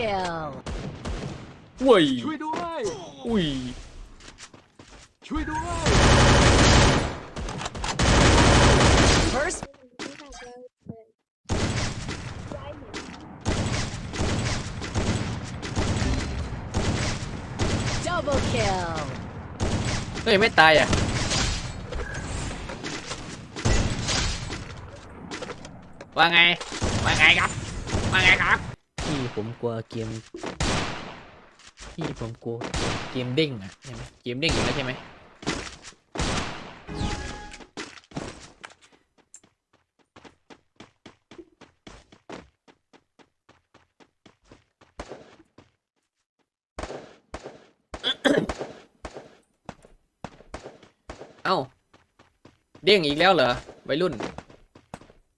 kill. เว้ยช่วยด้วยอุ้ยช่วยด้วย First double kill. เฮ้ยไม่ตายอะ ว่าไง ว่าไงครับ ว่าไงครับพี่ ผมกลัวเกมพี่ผมกลัวเกมเด้งอะใช่ไหมเกมเด้งอยู่แล้วใช่ไหมเอ้า เด้งอีกแล้วเหรอวัยรุ่น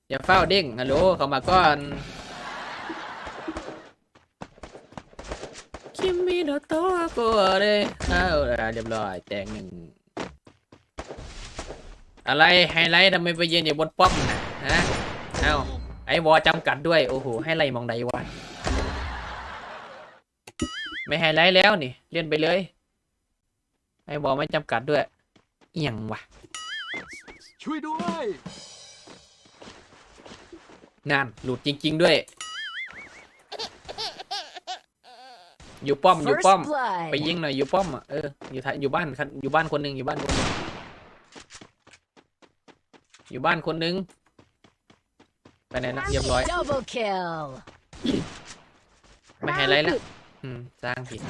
อย่าเฝ้าเด้งฮัลโหลเข้ามาก่อน คิมมิโนโตะโกเรเอาละเรียบร้อยแตงหนึ่งอะไรไฮไลท์ทำไมไปยืนอยู่บนป้อมนะฮะเอ้าไอ้วอจำกัดด้วยโอ้โหให้ไล่มองใดวะไม่ไฮไลท์แล้วนี่เล่นไปเลย ไอ้วอไม่จำกัดด้วยเอียงวะช่วยด้วยนั่นหลุดจริง ๆ ด้วย อยู่ป้อมอยู่ First ป้อมไป blood. ยิงหน่อยอยู่ป้อมอะเอออยู่ท้ายอยู่บ้านคันอยู่บ้านคนหนึ่งอยู่บ้านคนหนึ่งอยู่บ้านคนหนึ่งไปไหนนะเรียบร้อย Double kill. ไม่ไฮไลท์แล้วอืมสร้างผิด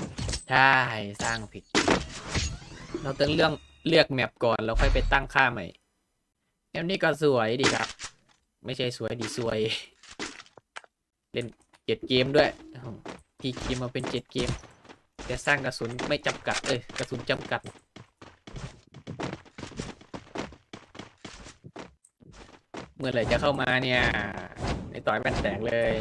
ใช่สร้างผิด เราต้องเรื่องเลือกแมปก่อนแล้วค่อยไปตั้งค่าใหม่แอมนี่ก็สวยดีครับ ไม่ใช่สวยดีสวย เล่นเจ็ดเกมด้วย โอ้โหพี่เกมมาเป็นเจ็ดเกม แต่สร้างกระสุนไม่จำกัดเอ้ยกระสุนจำกัด เมื่อไหร่จะเข้ามาเนี่ยไอต่อยแม่นแตกเลย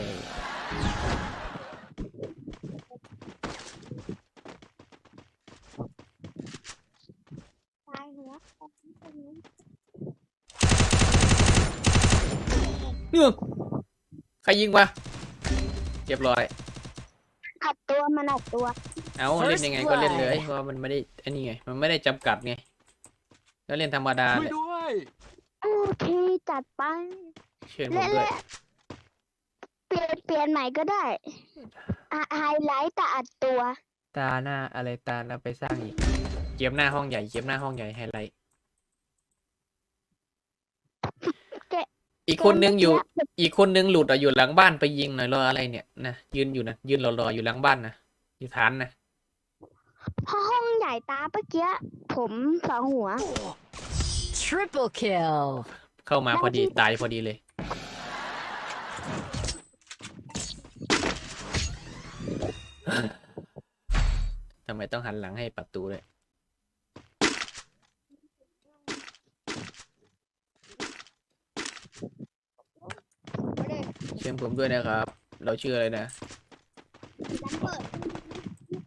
เนี่ยใครยิงวะเรียบร้อยอัด ตัวมันอัดตัว เอาเล่นยังไงก็เล่นเลยเพราะว่ามันไม่ได้อันนี้ไงมันไม่ได้จำกัดไงก็เล่นธรรมดาช่วยแหละด้วยโอเคจัดไปเชิญผมเล่นด้วยเล่นเปลี่ยนเปลี่ยนใหม่ก็ได้อะไฮไลท์แต่อัดตัว ตาหน้าอะไรตาหน้าไปสร้างอีกเกมหน้าห้องใหญ่เกมหน้าห้องใหญ่ไฮไลท์ แกะ อีกคนนึงอยู่เกมเมื่อกี้อีกคนนึงหลุดอะอยู่หลังบ้านไปยิงหน่อยรออะไรเนี่ยนะยืนอยู่นะยืนรอๆอยู่หลังบ้านนะอยู่ฐานนะเพราะห้องใหญ่ตาเมื่อกี้ผมสองหัว Triple kill. เข้ามาพอดีตายพอดีเลย ทำไมต้องหันหลังให้ประตูเลย เชิญผมด้วยนะครับ เราชื่ออะไรนะ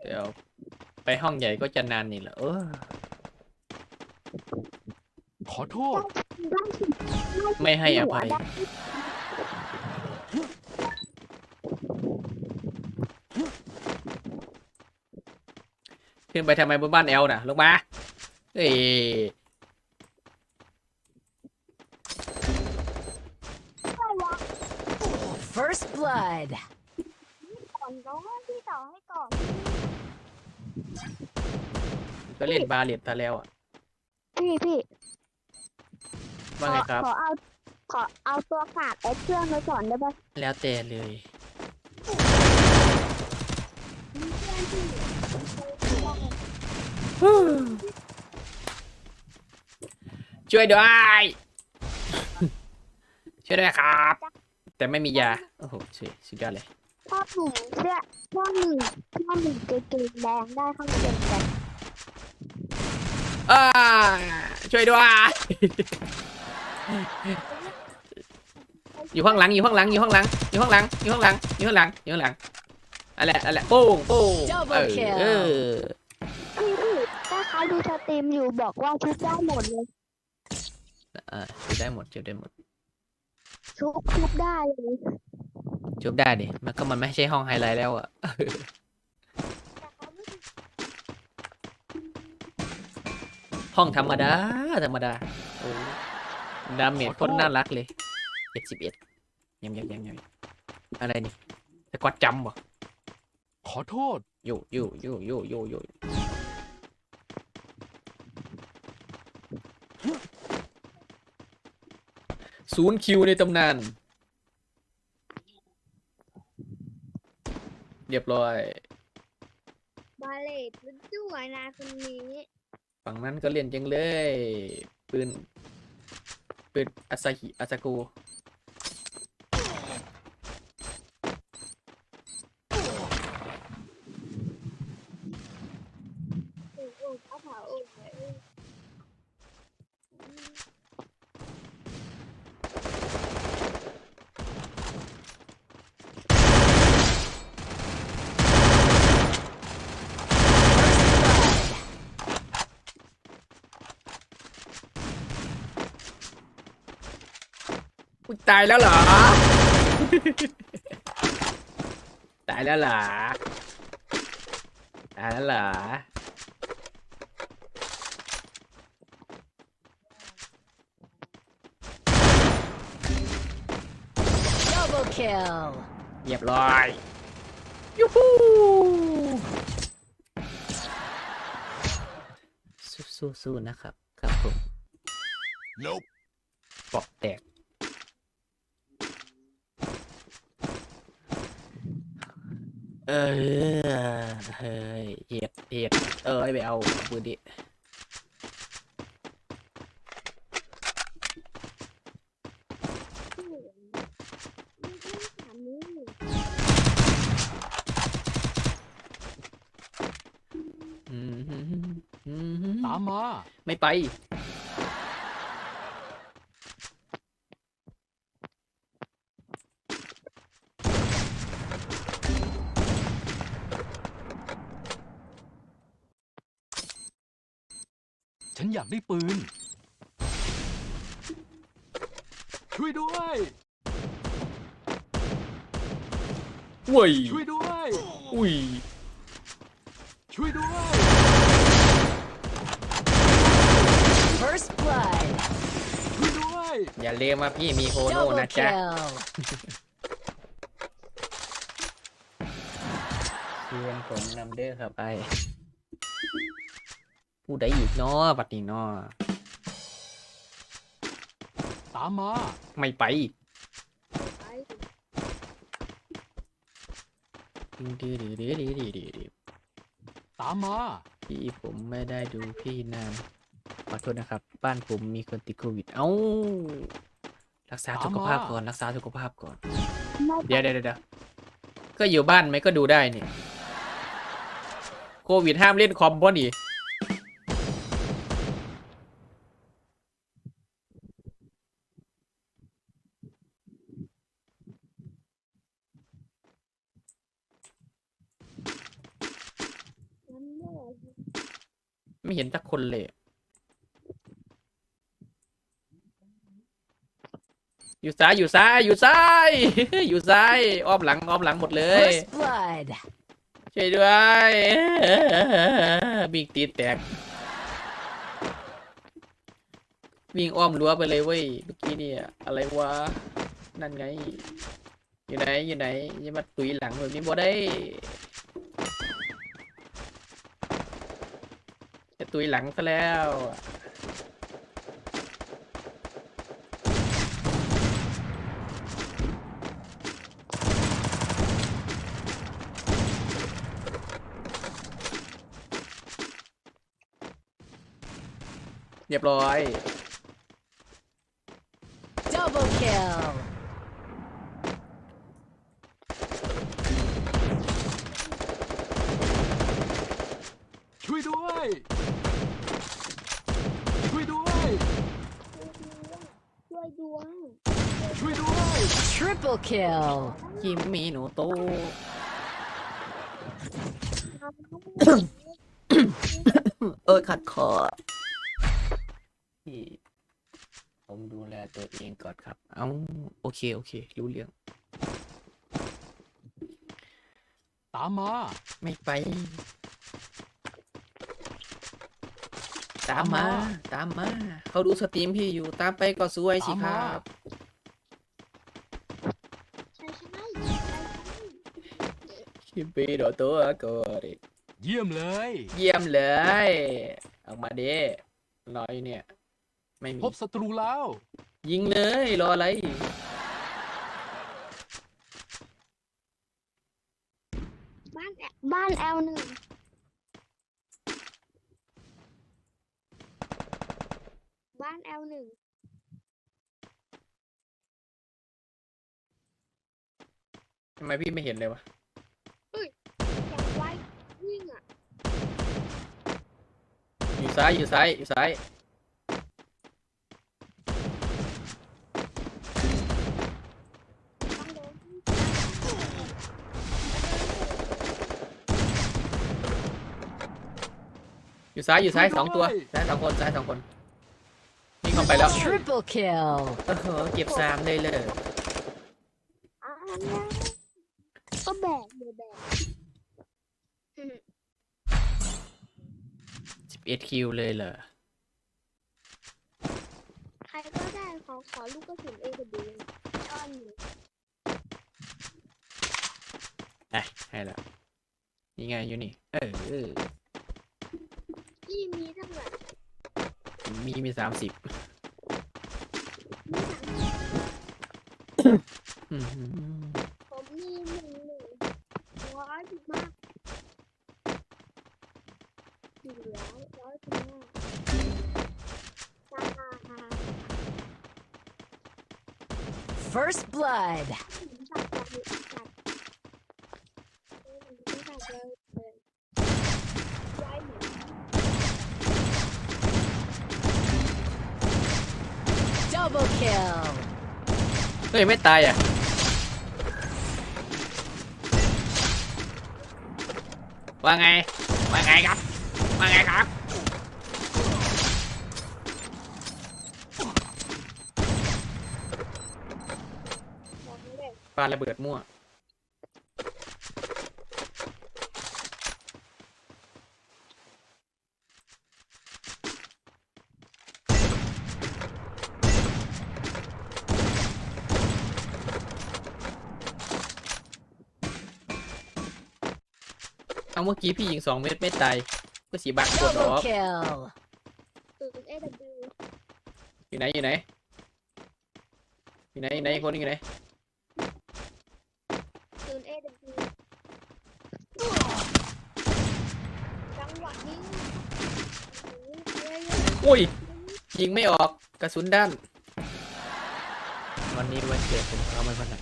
เดี๋ยว ไปห้องใหญ่ก็จะนานนี่แหละเออขอโทษ ไม่ให้อภัย ขึ้นไปทำไมบนบ้านแอลน่ะ ลงมา เอ้ ย First blood. ก่อนน้องพี่ต่อให้ก่อนก็เล่นบาเลียดตาแล้วอะพี่พี่ว่าไงครับ ขอเอาขอเอาตัวฝากไอ้เครื่องไว้ก่อนได้ปะแล้วแต่เลยช่วยด้วย ช่วยด้วยครับ แต่ไม่มียาโอ้โหสุดสุดยอดเลยพ่อหนุ่มเสื้อพ่อหนุ่มพ่อหนุ่มเกงแดงได้เข้าเรียนกันอ่าช่วยด้วย อยู่ข้างหลัง อยู่ข้างหลัง อยู่ข้างหลัง อยู่ข้างหลัง อยู่ข้างหลัง อยู่ข้างหลัง อยู่ข้างหลังอะไรอะไรโป้งโป้ง Double เออ kill เออ พี่พี่ถ้าเขาดูสตรีมอยู่บอกว่าชุดได้หมดเลยอ่าช่วยได้หมดช่วยได้หมด ชุบชุบได้เลย ชุบได้ดิ มันก็มันไม่ใช่ห้องไฮไลท์แล้วอะห้องธรรมดา ธรรมดาโอ้ดาเมจโคนน่ารักเลยเอ็ดสิบเอ็ดยังยังยังยังอะไรนี่สกอตจำบ่ขอโทษโยโยโยโยโยโยศูนย์คิวในตำนาน รียบร้อย บาเลตมันสวยนะคนนี้ฝั่งนั้นก็เล่นจังเลย ปืน ปืนอาซาฮิอาซากู โอ้โอ้เอาเผาโอ้ย อุ๊ย ตายแล้วเหรอ ตายแล้วเหรอ ตายแล้วเหรอ Double kill. เรียบร้อยยูฮูสู้ๆสู้ๆนะครับ ครับผม Nope ปอกแตก เออเฮ้ยเห็ดเห็ดเอ้ยไปเอาปืนดิถามนี้อืมอืมตามมา ไม่ไป ฉันอยากได้ปืน ช่วยด้วย เว้ยช่วยด้วย อุ้ยช่วยด้วย First blood. ช่วยด้วย อย่าเลวมาพี่มีโฮโน่ Double นะจ๊ะ kill. เชียนผมนำเด้อครับไอ ผู้ใดอีกเนาะบัดนี้เนาะตามมา ไม่ไปไปดีดีดีดีดีดีดีตามมา พี่ผมไม่ได้ดูพี่นานขอโทษนะครับ บ้านผมมีคนติดโควิด เอ้า รักษาสุขภาพก่อน รักษาสุขภาพก่อน เดี๋ยวเดี๋ยวเดี๋ยวก็อยู่บ้านไหมก็ดูได้นี่ โควิดห้ามเล่นคอมบ่นี่มันไม่ไหว ไม่เห็ นสักคนเลยอยู่ซ้ายอยู่ซ้ายอยู่ซ้ายอยู่ซ้ายอ้อมหลังอ้อมหลังหมดเลย First blood. ช่วยด้วยวิ่งตีนแตกวิ่งอ้อมรั้วไปเลยเว้ยเมื่อกี้เนี่ยอะไรวะนั่นไง อยู่ไหนอยู่ไหนอยังมาตุยหลังแบบนี้บ่ได้ จะ ตุยหลังซะแล้วเรียบร้อย Double kill. ช่วยด้วย ช่วยด้วย ช่วยด้วย ช่วยด้วย Triple kill. คิมมีหนูโต เออขัดคอพี่ผมดูแลตัวเองก่อนครับ เอาโอเค โอเค รู้เรื่อง ตามมา ไม่ไป ตามมา ตามมา เขาดูสตรีมพี่อยู่ ตามไปก็สวยสิครับ คิมปีโดตัวก็ดิเยี่ยมเลย เยี่ยมเลย ออกมาเด้รออยู่เนี่ย ไม่มี พบศัตรูแล้ว ยิงเลย รออะไร บ้านแอบ้านแอลหนึ่งบ้านแอลหนึ่งทำไมพี่ไม่เห็นเลยวะ ยังไว้วิ่งอะ อยู่ ซ้ายอยู่ซ้ายอยู่ซ้ายต้องโดนอยู่ซ้ายอยู่ซ้ายช่วยสองตัวด้วยซ้ายสองคนซ้ายสองคนวิ่งเข้าไปแล้ว Triple kill. โอ้โหเก็บสามเลยเลยอ่าเนี่ยก็แบกเดี๋ยวแบก อืมสิบเอ็ดคิวเลยเหรอ ใครก็ได้ขอขอลูกกระสุนเอกับบีอ้อนอยู่ไอ้ให้แล้วนี่ไงอยู่นี่ เออเออพี่มีเท่าไหร่มีมีสามสิบมีสามสิบอืมผมมีหนึ่งหนึ่งร้อยสิบมากอยู่แล้วร้อยสิบห้าราคาค่ะ First blood. ผมตัดจากตัดเออผมตัดเลยเลยไว้เหมื อน Double kill. เฮ้ยไม่ตายอะว่าไง ว่าไงครับ ว่าไงครับ บอกไม่ได้ ปาระเบิดมั่ว เอาเมื่อกี้พี่ยิงสองเม็ดไม่ตาย ก็สีบักกดออ Double ฟ kill. ตื่น AW อยู่ไหนอยู่ไหนอยู่ไหนอยู่ไหนอีกคนอยู่ไหน ตื่น AW จังหวะนี้เฮ้ยอุ้ย ยิงไม่ออกกระสุนด้าน วันนี้วันเกิดผมเอาไม่พันนะ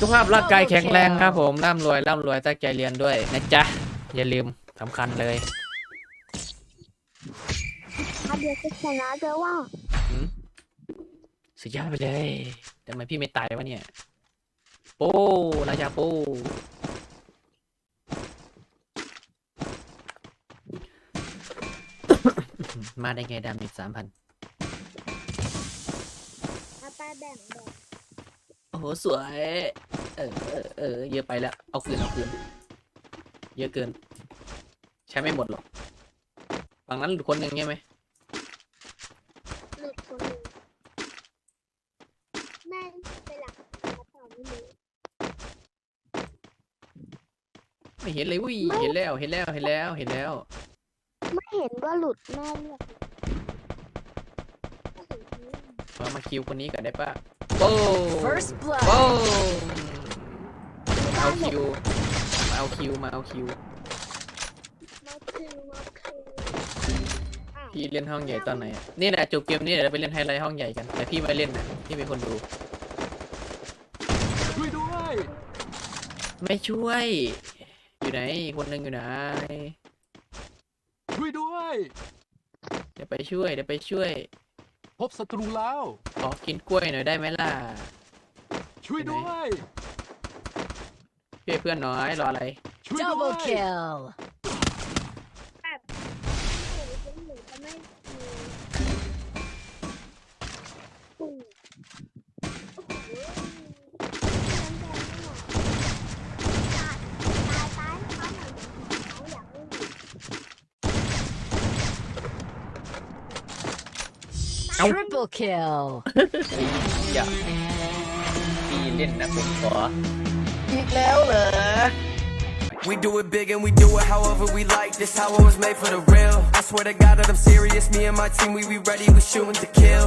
สุขภาพร่างกายแข็งแรงครับผมร่ำรวยร่ำรวยตั้งใจเรียนด้วยนะจ๊ะ อย่าลืมสำคัญเลยถ้าเดี๋ยวจะชนะจะว่า สุดยอดไปเลยทำไมพี่ไม่ตายวะเนี่ย โป้ราชาโป้มาได้ไงดามิดสามพันถ้าไปแบ่งแบ่งโอ้โห สวย เออเออเออเยอะไปแล้ว เอาคืน เอาคืน เยอะเกิน ใช้ไม่หมดหรอกฝั่งนั้นหลุดคนหนึ่งใช่ไหม หลุดคนหนึ่งแม่ไปหลักกระเป๋าไม่รู้ ไม่เห็นเลยวุ้ยเห็นแล้วเห็นแล้วเห็นแล้วเห็นแล้ว ไม่เห็นว่าหลุดแม่เรียกก็เห็นทีมามาคิวคนนี้ก่อนได้ปะโป้ First โป้ blood. มาเอาคิวมาเอาคิวมาเอาคิวมาคือมาคืออ้าวพี่เล่นห้องใหญ่ตอนไหนอะนี่แหละจบเกมนี้เดี๋ยวเราไปเล่นไฮไลท์ห้องใหญ่กันแต่พี่ไม่เล่นนะพี่เป็นคนดูช่วยด้วย ไม่ช่วย อยู่ไหนอีกคนหนึ่งอยู่ไหนช่วยด้วย เดี๋ยวไปช่วยเดี๋ยวไปช่วย พบศัตรูแล้ว ขอกินกล้วยหน่อยได้ไหมล่ะ ช่วยด้วยช่วยเพื่อนน้อยรออะไร ช่วยด้ว Double ย kill. Triple kill. อย่าพี่เล่นนะผมขอ อีกแล้วเหรอ We do it big and we do it however we like. This how it was made for the real. I swear to God that I'm serious. Me and my team, we be ready. We shooting to kill.